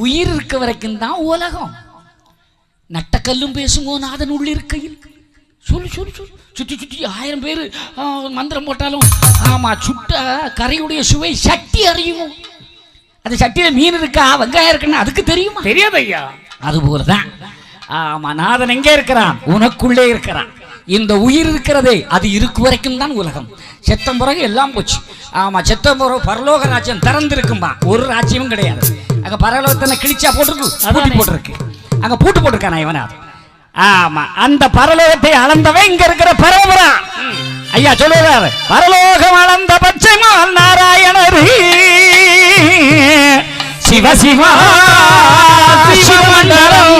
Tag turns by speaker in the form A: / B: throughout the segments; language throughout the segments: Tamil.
A: உயிர் இருக்க வரைக்கும் தான் உலகம். நட்டக்கல்லும் பேசுமோ நாதன் உள்ளிருக்கையில்? சொல்லு சொல்லு சொல்லு. சுற்றி சுற்றி ஆயிரம் பேர் மந்திரம் போட்டாலும் ஆமா சுட்ட கரையுடைய சுவை சக்தி அறியுமோ? அது சட்டியில மீன் இருக்கா வெங்காயம் இருக்குன்னு அதுக்கு தெரியுமா?
B: தெரியாது ஐயா
A: அதுபோல தான் ஆமா நாதன் எங்கே இருக்கிறான்? உனக்குள்ளே இருக்கிறான். இந்த உயிர் இருக்கிறதே அது இருக்கு வரைக்கும் தான் உலகம். செத்தம் பிறகு எல்லாம் போச்சு. ஆமா செத்தம் பிறகு பரலோக ராஜ்யம் திறந்திருக்கும்பா. ஒரு ராஜ்யமும் கிடையாது. அங்க பரலோகத்தின கிழிச்சா போட்டிருக்கு பூட்டி போட்டிருக்கு. அங்க பூட்டு போட்டிருக்கானா இவனா ஆமா அந்த பரலோகத்தை அளந்தவன் இங்க இருக்கிற பரமபுரா. ஐயா சொல்லுறாரு பரலோகம் அளந்த பச்சைமால் நாராயணர். சிவ சிவா சிவமண்டலம்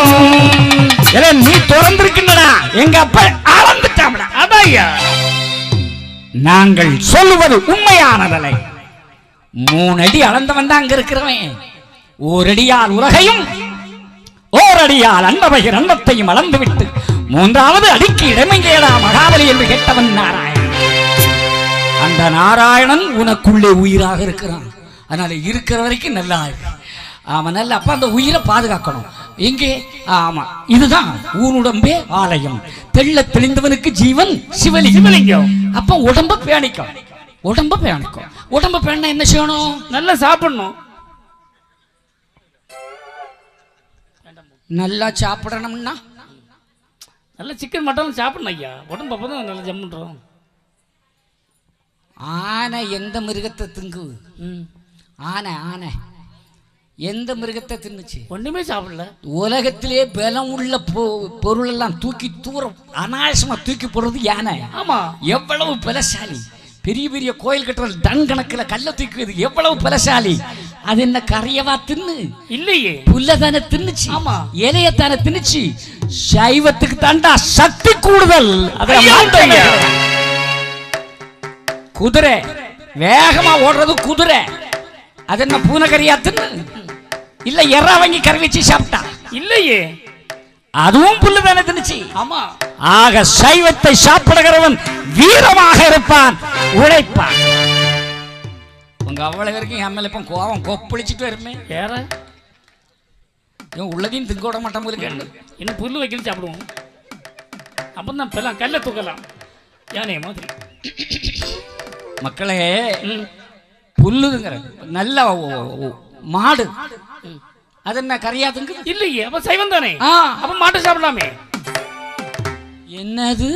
A: நீ திறந்திருக்கின்றடா. எங்க அப்பா நாங்கள் சொல்லுவது உண்மையானதலை மூணு அடி அளந்தவன் தான் அங்க இருக்கிறவன். ஓரடியால் உலகையும் ஓரடியால் அண்டவகிர் அண்டத்தையும் அளந்து விட்டு மூன்றாவது அடிக்கு இடமெங்கேடா மகாபலி என்று கேட்டவன் நாராயணன். அந்த நாராயணன் உனக்குள்ளே உயிராக இருக்கிறான். அதனால இருக்கிற வரைக்கும் நல்லா இருக்கு அவன் நல்ல அப்ப அந்த உயிரை பாதுகாக்கணும். எங்கே ஆமா இதுதான் ஊனுடம்பே ஆலயம். தெள்ள தெளிந்தவனுக்கு ஜீவன் சிவலி
B: சிவலிங்கம்.
A: அப்ப உடம்ப பேணிக்கும். உடம்ப பேணிக்கும். உடம்ப பேண என்ன செய்யணும்?
B: நல்லா சாப்பிடணும்.
A: நல்லா சாப்பிடணும்னா?
B: நல்ல சிக்கன் மட்டன் சாப்பிடணும் ஐயா. உடம்பு அப்போ தான் நல்லா ஜம்முன்றோம்
A: ஆனை எந்த மிருகத்தை திங்கு? ஆனை ஆனை. எந்த மிருகத்தை தின்னுச்சு?
B: ஒண்ணுமே சாப்பிடல.
A: உலகத்திலே பலம் உள்ள பொருள் எல்லாம் தூக்கி தூரம் அனாயசமா தூக்கி போடுறது யானை.
B: ஆமா.
A: எவ்வளவு பலசாலி. பெரிய பெரிய கோயில் கட்டுறது டன் கணக்குல கல்ல தூக்குது எவ்வளவு பலசாலி. அது என்ன கரையவா தின்னு?
B: இல்லையே.
A: புல்லதானே தின்னுச்சு.
B: ஆமா.
A: இலையத்தானே தின்னுச்சு. சைவத்துக்கு தாண்டா சக்தி கூடுதல். குதிரை. வேகமா ஓடுறது குதிரை. அது என்ன பூனைக்கறியா தின்னு? இல்ல எறா வாங்கி கறி வச்சு சாப்பிட்டா?
B: இல்லையே.
A: அதுவும் புல்லு தானே தின்னுச்சு?
B: ஆமா.
A: ஆக சைவத்தை சாப்பிடுகிறவன் வீரமாக இருப்பான் உழைப்பான். உங்க அவ்வளவு வரைக்கும் என் மேல இப்ப கோவம் கொப்பளிச்சுட்டு வருமே.
B: வேற
A: இவன் உள்ளதையும் திங்க விட மாட்டான் போல கேட்டு
B: இன்னும் புல்லு வைக்கணும் சாப்பிடுவோம். அப்போ தான் பெல்லாம் கல்ல தூக்கலாம். யானை மாதிரி.
A: மக்களே புல்லுங்கிற நல்ல மாடு. அது என்ன கரையா திங்குது
B: இல்லையே அப்ப சைவம் தானே? அப்ப மாட்டை சாப்பிடலாமே.
A: என்னது?